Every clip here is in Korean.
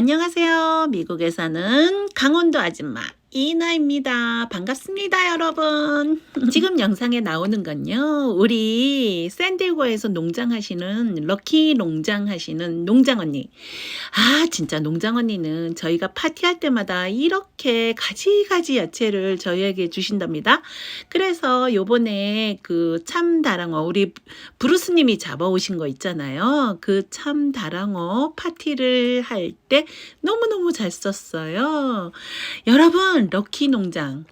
안녕하세요. 미국에 사는 강원도 아줌마 이나입니다. 반갑습니다, 여러분. 지금 영상에 나오는 건요, 우리 샌디에고에서 농장하시는 럭키 농장 하시는 농장 언니. 아, 진짜 농장 언니는 저희가 파티할 때마다 이렇게 가지가지 야채를 저희에게 주신답니다. 그래서 요번에 그 참다랑어, 우리 브루스 님이 잡아 오신 거 있잖아요. 그 참다랑어 파티를 할 때 너무너무 잘 썼어요. 여러분, 럭키 농장.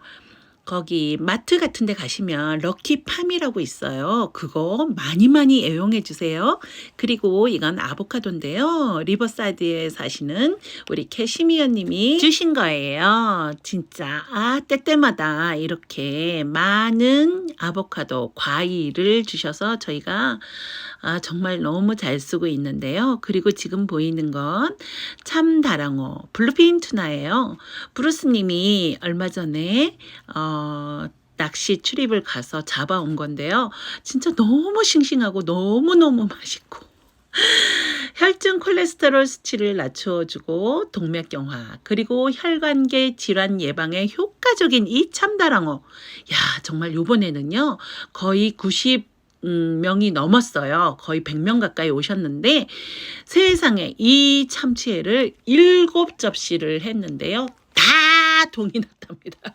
거기 마트 같은 데 가시면 럭키팜이라고 있어요. 그거 많이 많이 애용해 주세요. 그리고 이건 아보카도인데요. 리버사이드에 사시는 우리 캐시미어 님이 주신 거예요. 진짜 아 때때마다 이렇게 많은 아보카도 과일을 주셔서 저희가 아 정말 너무 잘 쓰고 있는데요. 그리고 지금 보이는 건 참다랑어 블루핀 투나예요. 브루스 님이 얼마 전에 어 낚시 출입을 가서 잡아온 건데요. 진짜 너무 싱싱하고 너무너무 맛있고 혈중 콜레스테롤 수치를 낮춰주고 동맥경화 그리고 혈관계 질환 예방에 효과적인 이 참다랑어 야 정말 요번에는요 거의 90 음, 명이 넘었어요. 거의 100명 가까이 오셨는데 세상에 이 참치회를 일곱 접시를 했는데요. 다 동이 났답니다.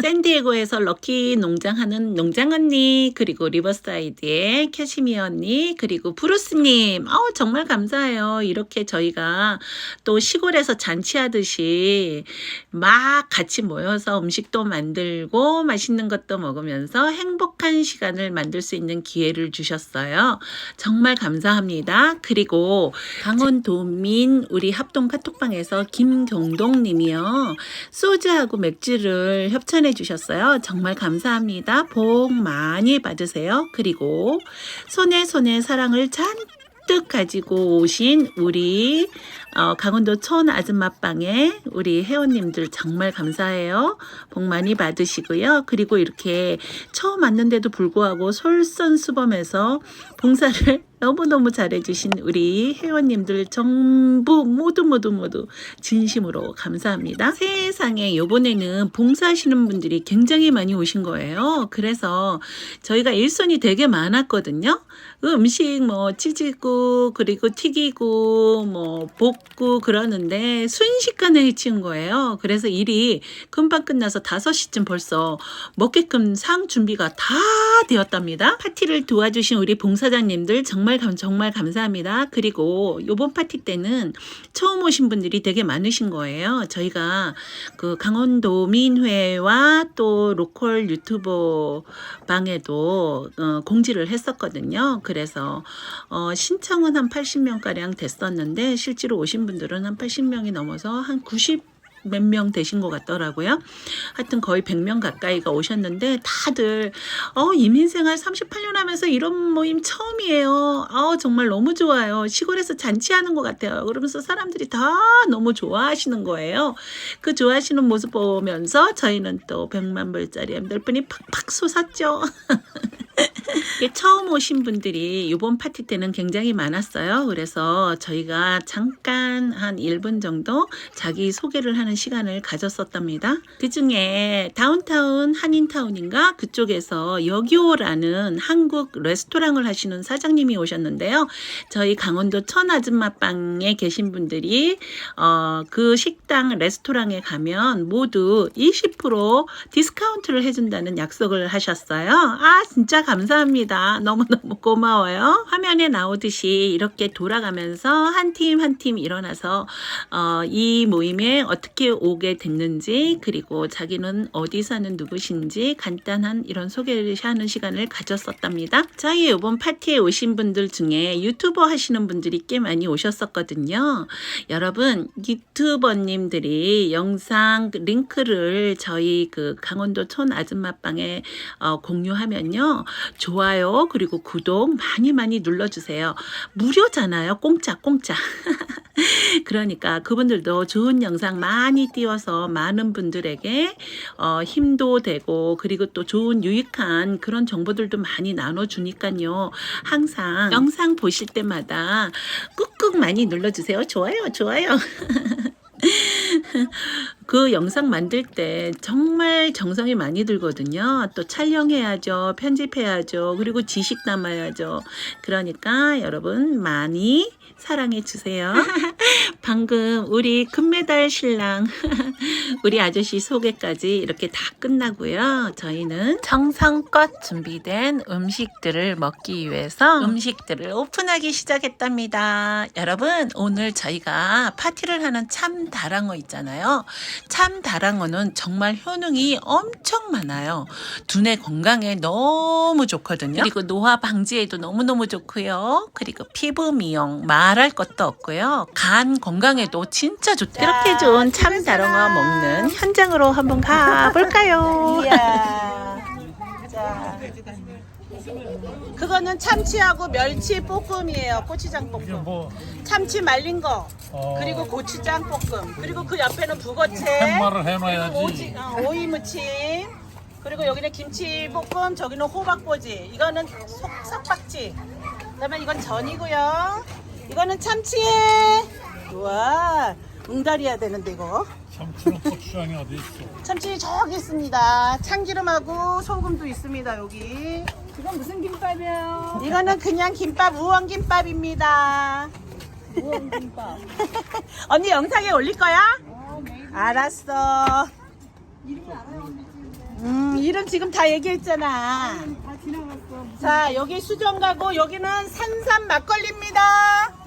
샌디에고에서 럭키 농장하는 농장 언니 그리고 리버사이드의 캐시미어 언니 그리고 브루스님. 어우 정말 감사해요. 이렇게 저희가 또 시골에서 잔치하듯이 막 같이 모여서 음식도 만들고 맛있는 것도 먹으면서 행복한 시간을 만들 수 있는 기회를 주셨어요. 정말 감사합니다. 그리고 강원도민 우리 합동 카톡방에서 김경동 님이요. 소주하고 맥주를 협찬해 주셨어요. 정말 감사합니다. 복 많이 받으세요. 그리고 손에 손에 사랑을 잔뜩 가지고 오신 우리 어, 강원도 천 아줌마빵에 우리 회원님들 정말 감사해요. 복 많이 받으시고요. 그리고 이렇게 처음 왔는데도 불구하고 솔선수범해서 봉사를 너무너무 잘해주신 우리 회원님들 전부 모두 모두 모두 진심으로 감사합니다. 세상에 요번에는 봉사하시는 분들이 굉장히 많이 오신 거예요. 그래서 저희가 일손이 되게 많았거든요. 그 음식 뭐 찌지고 그리고 튀기고 뭐 볶고 그러는데 순식간에 해치운 거예요. 그래서 일이 금방 끝나서 5시쯤 벌써 먹게끔 상 준비가 다 되었답니다. 파티를 도와주신 우리 봉사자님들 정말 감, 정말 감사합니다. 그리고 요번 파티 때는 처음 오신 분들이 되게 많으신 거예요. 저희가 그 강원도 민회와 또 로컬 유튜버 방에도 어, 공지를 했었거든요. 그래서 어, 신청은 한 80명 가량 됐었는데 실제로 오신 분들은 한 80명이 넘어서 한 90. 몇 명 되신 것 같더라고요. 하여튼 거의 100명 가까이가 오셨는데 다들 어, 이민생활 38년 하면서 이런 모임 처음이에요. 아, 정말 너무 좋아요. 시골에서 잔치하는 것 같아요. 그러면서 사람들이 다 너무 좋아하시는 거예요. 그 좋아하시는 모습 보면서 저희는 또 100만 불짜리 엠돌분이 팍팍 솟았죠. 처음 오신 분들이 이번 파티 때는 굉장히 많았어요. 그래서 저희가 잠깐 한 1분 정도 자기 소개를 하는 시간을 가졌었답니다. 그 중에 다운타운 한인타운인가 그쪽에서 여기오라는 한국 레스토랑을 하시는 사장님이 오셨는데요. 저희 강원도 천아줌마빵에 계신 분들이 어, 그 식당 레스토랑에 가면 모두 20% 디스카운트를 해준다는 약속을 하셨어요. 아 진짜 감사합니다. 너무너무 고마워요. 화면에 나오듯이 이렇게 돌아가면서 한 팀 한팀 일어나서 어, 이 모임에 어떻게 오게 됐는지 그리고 자기는 어디 사는 누구신지 간단한 이런 소개를 하는 시간을 가졌었답니다. 저희 이번 파티에 오신 분들 중에 유튜버 하시는 분들이 꽤 많이 오셨었거든요. 여러분 유튜버님들이 영상 링크를 저희 그 강원도 촌 아줌마방에 어, 공유하면요. 좋아요 그리고 구독 많이 많이 눌러주세요. 무료잖아요. 공짜 공짜. 그러니까 그분들도 좋은 영상 많이 띄워서 많은 분들에게 어, 힘도 되고 그리고 또 좋은 유익한 그런 정보들도 많이 나눠주니까요. 항상 영상 보실 때마다 꾹꾹 많이 눌러주세요. 좋아요, 좋아요. 그 영상 만들 때 정말 정성이 많이 들거든요. 또 촬영해야죠. 편집해야죠. 그리고 지식 담아야죠. 그러니까 여러분 많이 사랑해 주세요. 방금 우리 금메달 신랑 우리 아저씨 소개까지 이렇게 다 끝나고요. 저희는 정성껏 준비된 음식들을 먹기 위해서 음식들을 오픈하기 시작했답니다. 여러분 오늘 저희가 파티를 하는 참 다랑어 있잖아요. 참 다랑어는 정말 효능이 엄청 많아요. 두뇌 건강에 너무 좋거든요. 그리고 노화 방지에도 너무너무 좋고요. 그리고 피부 미용 말할 것도 없고요. 간 건강에도 진짜 좋대요. 이렇게 좋은 참 다랑어 먹는 현장으로 한번 가볼까요? 이야. 자. 그거는 참치하고 멸치 볶음이에요. 고추장 볶음. 뭐 참치 말린 거. 어, 그리고 고추장 볶음. 그리고 그 옆에는. 팻말을 그리고 해놔야지. 어, 오이 무침. 그리고 여기는 김치 볶음. 저기는 호박꼬지. 이거는 속, 석박지. 그다음에 이건 전이고요. 이거는 참치에. 우와. 응달이야 되는데 이거. 참치는 고추장이 어디 있어? 참치 저기 있습니다. 참기름하고 소금도 있습니다. 여기. 이건 무슨 김밥이에요? 이거는 그냥 김밥 우엉 김밥입니다. 우엉 김밥. 언니 영상에 올릴 거야? 어, 알았어. 이름이 알아요. 지금 음, 이름 지금 다 얘기했잖아. 다 지나갔어. 자, 여기 수정 가고 여기는 산삼 막걸리입니다.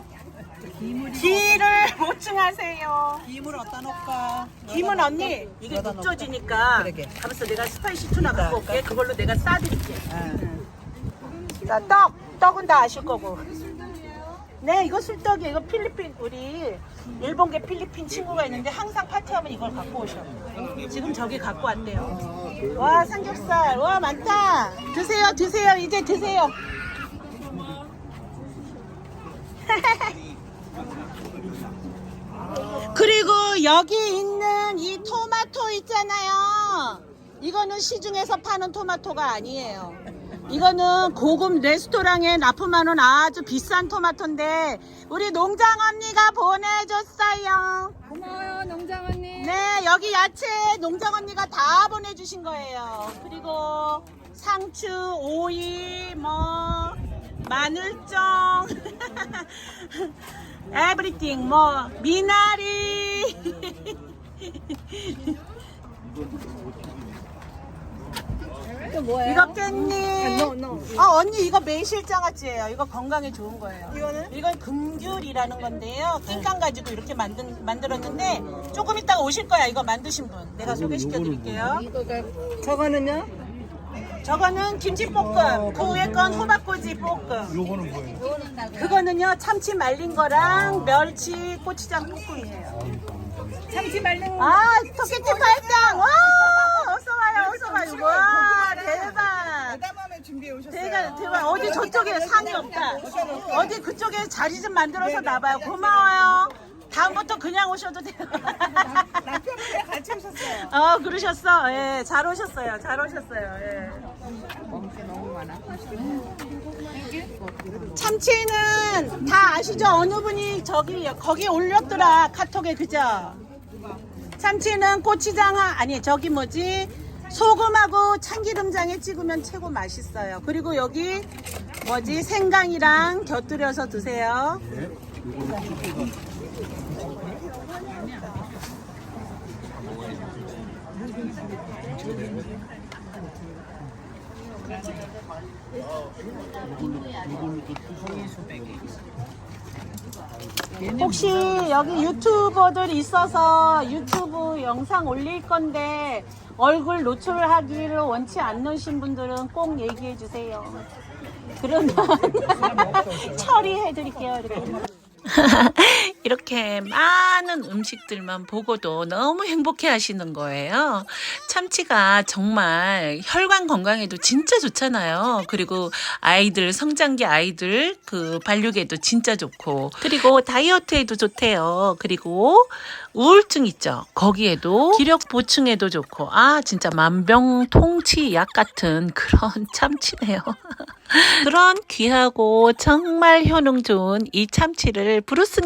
기를 보충하세요. 김을 어디다 놓을까? 김은 언니 이게 놓을까? 늦어지니까 그러게. 가면서 내가 스파이시 투나 갖고 올게. 그걸로 내가 싸드릴게. 아, 자, 떡. 떡은 다 아실 거고. 네, 이거 술떡이에요. 이거 필리핀, 우리 일본계 필리핀 친구가 있는데 항상 파티하면 이걸 갖고 오셔. 지금 저기 갖고 왔대요. 와, 삼겹살. 와, 많다. 드세요, 드세요. 이제 드세요. 그리고 여기 있는 이 토마토 있잖아요. 이거는 시중에서 파는 토마토가 아니에요. 이거는 고급 레스토랑에 납품하는 아주 비싼 토마토인데 우리 농장 언니가 보내줬어요. 고마워요, 농장 언니. 네, 여기 야채 농장 언니가 다 보내주신 거예요. 그리고 상추, 오이, 뭐 마늘정, 에브리띵, 뭐 미나리. 또 뭐예요? 이거 깻잎. 노, 노. 어 언니 이거 매실장아찌예요. 이거 건강에 좋은 거예요. 이거는? 이건 금귤이라는 건데요. 낑깡 가지고 이렇게 만든 만들었는데 조금 이따가 오실 거야. 이거 만드신 분. 내가 소개시켜 드릴게요. 이거가 저거는요? 저거는 김치볶음. 그 위에 건 호박꼬지 볶음. 요거는 뭐예요? 그거는요 참치 말린 거랑 멸치 고추장 볶음이에요. 참치 말린 거. 아 토끼팀 발장. 와 어서 와요 어서 와요. 와 대박. 대담함에 준비해 오셨어요. 대박 대박 어디 저쪽에 산이 없다 어디 그쪽에 자리 좀 만들어서 놔봐요 고마워요 다음부터 그냥 오셔도 돼요. 남편분이랑 같이 오셨어요. 어 그러셨어? 예 잘 오셨어요. 잘 오셨어요. 예. 참치는 다 아시죠? 어느 분이 저기 거기 올렸더라. 카톡에 그죠? 참치는 고추장 하- 아니 저기 뭐지? 소금하고 참기름장에 찍으면 최고 맛있어요. 그리고 여기 뭐지? 생강이랑 곁들여서 드세요. 혹시 여기 유튜버들 있어서 유튜브 영상 올릴 건데 얼굴 노출하기를 원치 않으신 분들은 꼭 얘기해 주세요. 그러면 처리해 드릴게요. 이렇게. 많은 음식들만 보고도 너무 행복해 하시는 거예요. 참치가 정말 혈관 건강에도 진짜 좋잖아요. 그리고 아이들, 성장기 아이들 그 발육에도 진짜 좋고. 그리고 다이어트에도 좋대요. 그리고 우울증 있죠. 거기에도 기력 보충에도 좋고. 아, 진짜 만병통치 약 같은 그런 참치네요. 그런 귀하고 정말 효능 좋은 이 참치를 브루스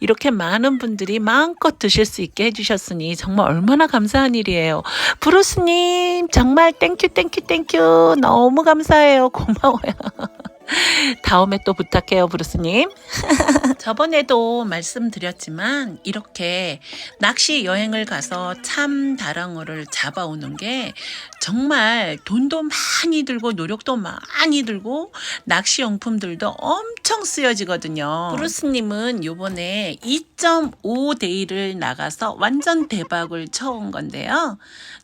이렇게 많은 분들이 마음껏 드실 수 있게 해주셨으니 정말 얼마나 감사한 일이에요. 브루스님 정말 땡큐 땡큐 땡큐 너무 감사해요. 고마워요. 다음에 또 부탁해요, 브루스님. 저번에도 말씀드렸지만 이렇게 낚시 여행을 가서 참 다랑어를 잡아오는 게 정말 돈도 많이 들고 노력도 많이 들고 낚시 용품들도 엄청 쓰여지거든요. 브루스님은 요번에 2.5데이를 나가서 완전 대박을 쳐온 건데요.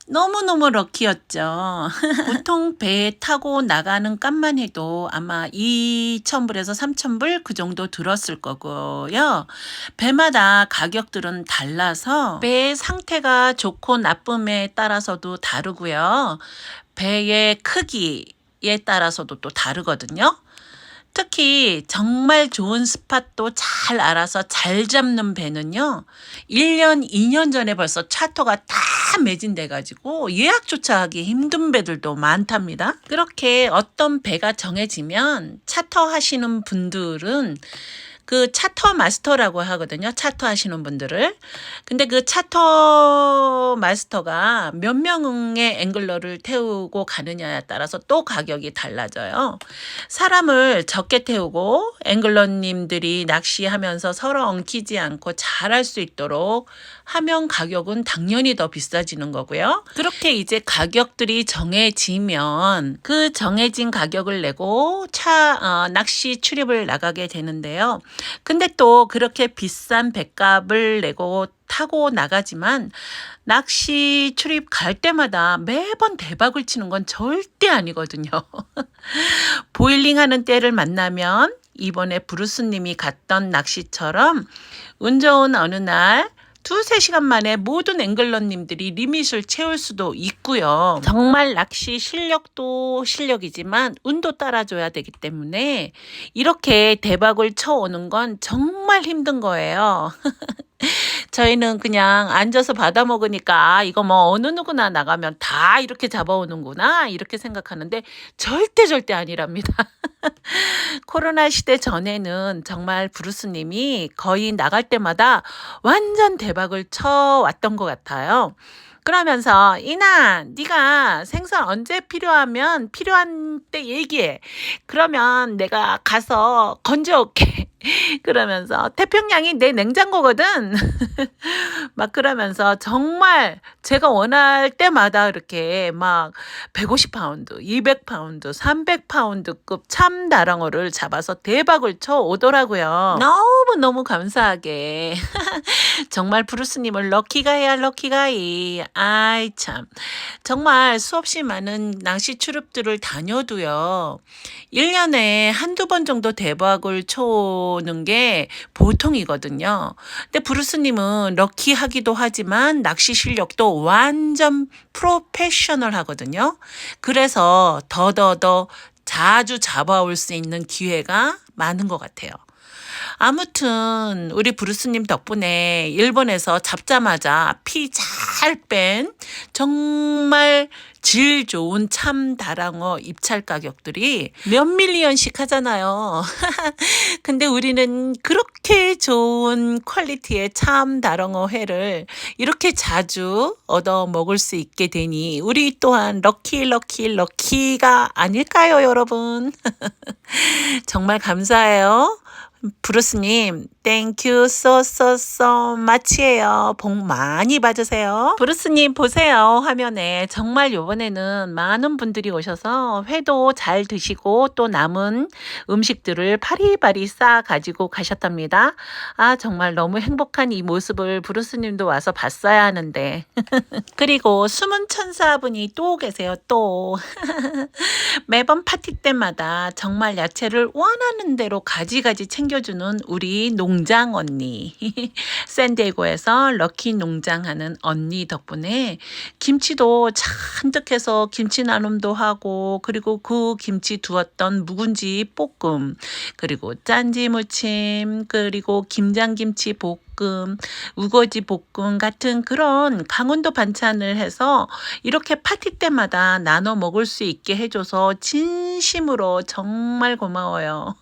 너무너무 럭키였죠. 보통 배에 타고 나가는 값만 해도 아마 2,000불에서 3,000불 그 정도 들었을 거고요. 배마다 가격들은 달라서 배의 상태가 좋고 나쁨에 따라서도 다르고요. 배의 크기에 따라서도 또 다르거든요. 특히 정말 좋은 스팟도 잘 알아서 잘 잡는 배는요. 1년, 2년 전에 벌써 차터가 다 매진돼 가지고 예약조차 하기 힘든 배들도 많답니다. 그렇게 어떤 배가 정해지면 차터 하시는 분들은 그 차터 마스터라고 하거든요. 차터 하시는 분들을. 근데 그 차터 마스터가 몇 명의 앵글러를 태우고 가느냐에 따라서 또 가격이 달라져요. 사람을 적게 태우고 앵글러님들이 낚시하면서 서로 엉키지 않고 잘할 수 있도록 하면 가격은 당연히 더 비싸지는 거고요. 그렇게 이제 가격들이 정해지면 그 정해진 가격을 내고 차 어, 낚시 출입을 나가게 되는데요. 근데 또 그렇게 비싼 배값을 내고 타고 나가지만 낚시 출입 갈 때마다 매번 대박을 치는 건 절대 아니거든요. 보일링 하는 때를 만나면 이번에 브루스님이 갔던 낚시처럼 운 좋은 어느 날 두세 시간 만에 모든 앵글러님들이 리밋을 채울 수도 있고요. 정말 낚시 실력도 실력이지만 운도 따라줘야 되기 때문에 이렇게 대박을 쳐오는 건 정말 힘든 거예요. 저희는 그냥 앉아서 받아 먹으니까 아, 이거 뭐 어느 누구나 나가면 다 이렇게 잡아오는구나 이렇게 생각하는데 절대 절대 아니랍니다. 코로나 시대 전에는 정말 브루스님이 거의 나갈 때마다 완전 대박을 쳐 왔던 것 같아요. 그러면서 이나 네가 생선 언제 필요하면 필요한 때 얘기해. 그러면 내가 가서 건져 올게. 그러면서 태평양이 내 냉장고거든. 막 그러면서 정말 제가 원할 때마다 이렇게 막 150파운드, 200파운드, 300파운드급 참다랑어를 잡아서 대박을 쳐 오더라고요. 너무 너무 감사하게. 정말 브루스님을 럭키가이야, 럭키가이. 아이, 참. 정말 수없이 많은 낚시 출입들을 다녀도요. 1년에 한두 번 정도 대박을 쳐 오는 게 보통이거든요. 근데 브루스님은 럭키하기도 하지만 낚시 실력도 완전 프로페셔널 하거든요. 그래서 더더더 자주 잡아올 수 있는 기회가 많은 것 같아요. 아무튼 우리 브루스님 덕분에 일본에서 잡자마자 피 잘 뺀 정말 질 좋은 참 다랑어 입찰 가격들이 몇 밀리언씩 하잖아요. 근데 우리는 그렇게 좋은 퀄리티의 참 다랑어 회를 이렇게 자주 얻어 먹을 수 있게 되니 우리 또한 럭키 럭키 럭키가 아닐까요, 여러분? 정말 감사해요. 브루스님, 땡큐 so much예요. 복 많이 받으세요. 브루스님 보세요. 화면에 정말 요번에는 많은 분들이 오셔서 회도 잘 드시고 또 남은 음식들을 파리파리 싸 가지고 가셨답니다. 아 정말 너무 행복한 이 모습을 브루스님도 와서 봤어야 하는데 그리고 숨은 천사분이 또 계세요. 또 매번 파티 때마다 정말 야채를 원하는 대로 가지가지 챙겨 챙겨주는 우리 농장 언니. 샌디에고에서 럭키 농장 하는 언니 덕분에 김치도 잔뜩 해서 김치 나눔도 하고 그리고 그 김치 두었던 묵은지 볶음 그리고 짠지 무침 그리고 김장김치 볶음 우거지 볶음 같은 그런 강원도 반찬을 해서 이렇게 파티 때마다 나눠 먹을 수 있게 해줘서 진심으로 정말 고마워요.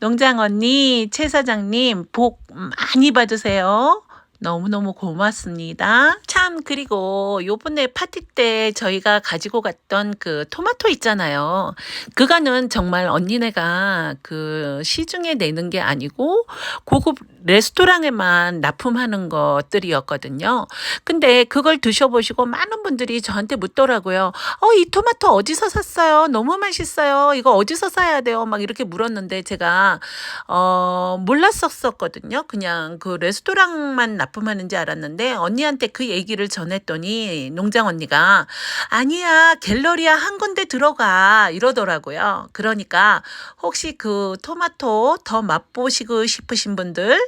농장 언니, 최 사장님, 복 많이 받으세요. 너무너무 고맙습니다. 참, 그리고 요번에 파티 때 저희가 가지고 갔던 그 토마토 있잖아요. 그거는 정말 언니네가 그 시중에 내는 게 아니고 고급 레스토랑에만 납품하는 것들이었거든요. 근데 그걸 드셔보시고 많은 분들이 저한테 묻더라고요. 어, 이 토마토 어디서 샀어요? 너무 맛있어요. 이거 어디서 사야 돼요? 막 이렇게 물었는데 제가, 어, 몰랐었었거든요. 그냥 그 레스토랑만 납품 하는지 알았는데 언니한테 그 얘기를 전했더니 농장 언니가 아니야, 갤러리아 한 군데 들어가. 이러더라고요. 그러니까 혹시 그 토마토 더 맛보시고 싶으신 분들,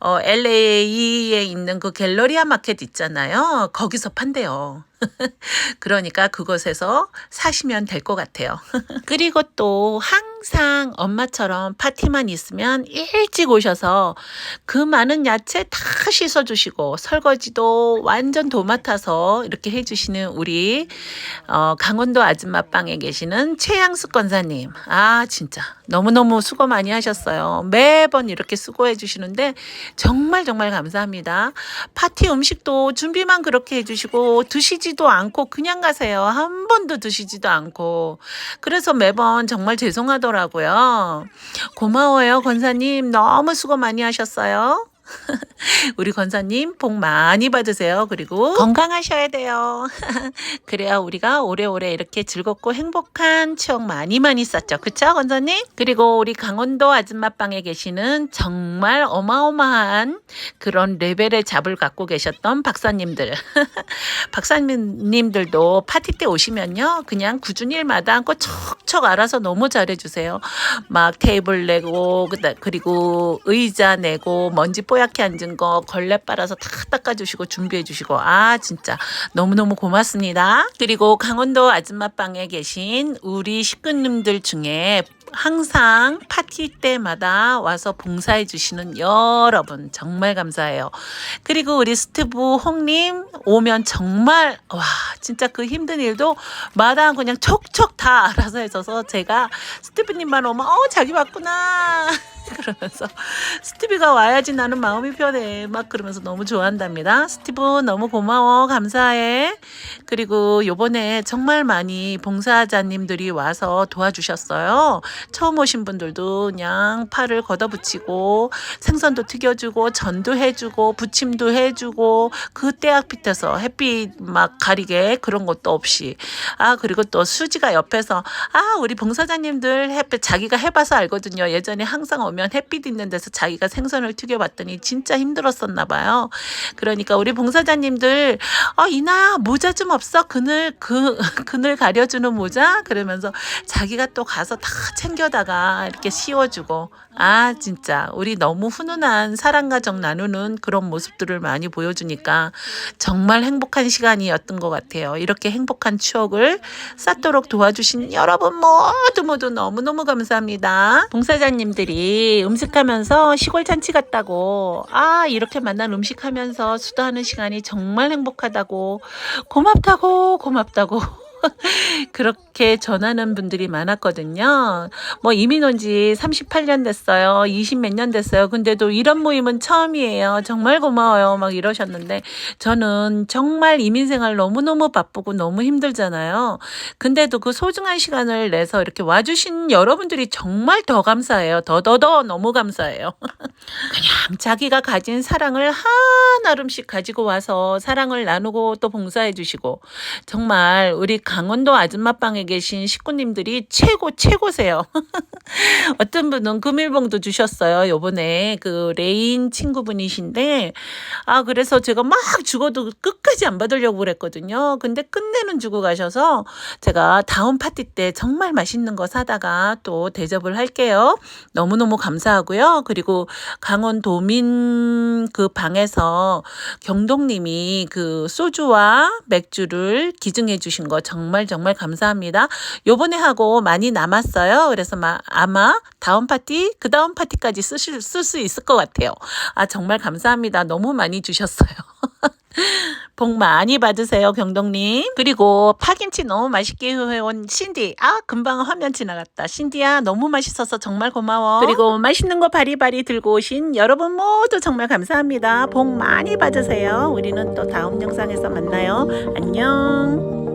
어, LA에 있는 그 갤러리아 마켓 있잖아요. 거기서 판대요. 그러니까 그곳에서 사시면 될 것 같아요. 그리고 또 항 상 엄마처럼 파티만 있으면 일찍 오셔서 그 많은 야채 다 씻어주시고 설거지도 완전 도맡아서 이렇게 해주시는 우리 어, 강원도 아줌마빵에 계시는 최양수 권사님. 아 진짜 너무너무 수고 많이 하셨어요. 매번 이렇게 수고해 주시는데 정말 정말 감사합니다. 파티 음식도 준비만 그렇게 해주시고 드시지도 않고 그냥 가세요. 한 번도 드시지도 않고. 그래서 매번 정말 죄송하더라고요. 고마워요, 권사님. 너무 수고 많이 하셨어요. 우리 권사님 복 많이 받으세요. 그리고 건강하셔야 돼요. 그래야 우리가 오래오래 이렇게 즐겁고 행복한 추억 많이 많이 쌓죠. 그쵸, 권사님? 그리고 우리 강원도 아줌마빵에 계시는 정말 어마어마한 그런 레벨의 잡을 갖고 계셨던 박사님들. 박사님들도 파티 때 오시면요. 그냥 굳은 일마다 않고 척척 알아서 너무 잘해주세요. 막 테이블 내고, 그리고 의자 내고, 먼지 뽀 얗게 앉은 거 걸레 빨아서 다 닦아주시고 준비해주시고, 아, 진짜 너무너무 고맙습니다. 그리고 강원도 아줌마빵에 계신 우리 식구님들 중에 항상 파티 때마다 와서 봉사해 주시는 여러분 정말 감사해요. 그리고 우리 스티브 홍님 오면 정말 와 진짜 그 힘든 일도 마다 그냥 척척 다 알아서 해줘서 제가 스티브님만 오면 어 자기 왔구나 그러면서 스티브가 와야지 나는 마음이 편해 막 그러면서 너무 좋아한답니다. 스티브 너무 고마워 감사해. 그리고 요번에 정말 많이 봉사자님들이 와서 도와주셨어요. 처음 오신 분들도 그냥 팔을 걷어붙이고 생선도 튀겨주고 전도 해주고 부침도 해주고 그 때악 빛에서 햇빛 막 가리게 그런 것도 없이 아 그리고 또 수지가 옆에서 아 우리 봉사자님들 햇빛 자기가 해봐서 알거든요. 예전에 항상 오면 햇빛 있는 데서 자기가 생선을 튀겨봤더니 진짜 힘들었었나 봐요. 그러니까 우리 봉사자님들 아 이나야 모자 좀 없어 그늘 그 그늘 가려주는 모자 그러면서 자기가 또 가서 다 챙겨 다가 이렇게 씌워주고 아 진짜 우리 너무 훈훈한 사랑 가정 나누는 그런 모습들을 많이 보여주니까 정말 행복한 시간이었던 것 같아요. 이렇게 행복한 추억을 쌓도록 도와주신 여러분 모두 모두 너무너무 감사합니다. 봉사자님들이 음식하면서 시골 잔치 같다고 아 이렇게 만난 음식하면서 수다하는 시간이 정말 행복하다고 고맙다고 고맙다고 그렇게 전하는 분들이 많았거든요. 뭐 이민 온 지 38년 됐어요. 20 몇 년 됐어요. 근데도 이런 모임은 처음이에요. 정말 고마워요. 막 이러셨는데 저는 정말 이민 생활 너무너무 바쁘고 너무 힘들잖아요. 근데도 그 소중한 시간을 내서 이렇게 와주신 여러분들이 정말 더 감사해요. 더더더 너무 감사해요. 그냥 자기가 가진 사랑을 한 알음씩 가지고 와서 사랑을 나누고 또 봉사해 주시고 정말 우리 강원도 아줌마빵에 계신 식구님들이 최고 최고세요. 어떤 분은 금일봉도 주셨어요. 요번에 그 레인 친구분이신데 아 그래서 제가 막 죽어도 끝까지 안 받으려고 그랬거든요. 근데 끝내는 주고 가셔서 제가 다음 파티 때 정말 맛있는 거 사다가 또 대접을 할게요. 너무너무 감사하고요. 그리고 강원 도민 그 방에서 경동님이 그 소주와 맥주를 기증해 주신 거 정말 정말 감사합니다. 요번에 하고 많이 남았어요. 그래서 마, 아마 다음 파티, 그 다음 파티까지 쓰실, 쓸 수 있을 것 같아요. 아, 정말 감사합니다. 너무 많이 주셨어요. 복 많이 받으세요, 경동님. 그리고 파김치 너무 맛있게 해온 신디. 아, 금방 화면 지나갔다. 신디야, 너무 맛있어서 정말 고마워. 그리고 맛있는 거 바리바리 들고 오신 여러분 모두 정말 감사합니다. 복 많이 받으세요. 우리는 또 다음 영상에서 만나요. 안녕.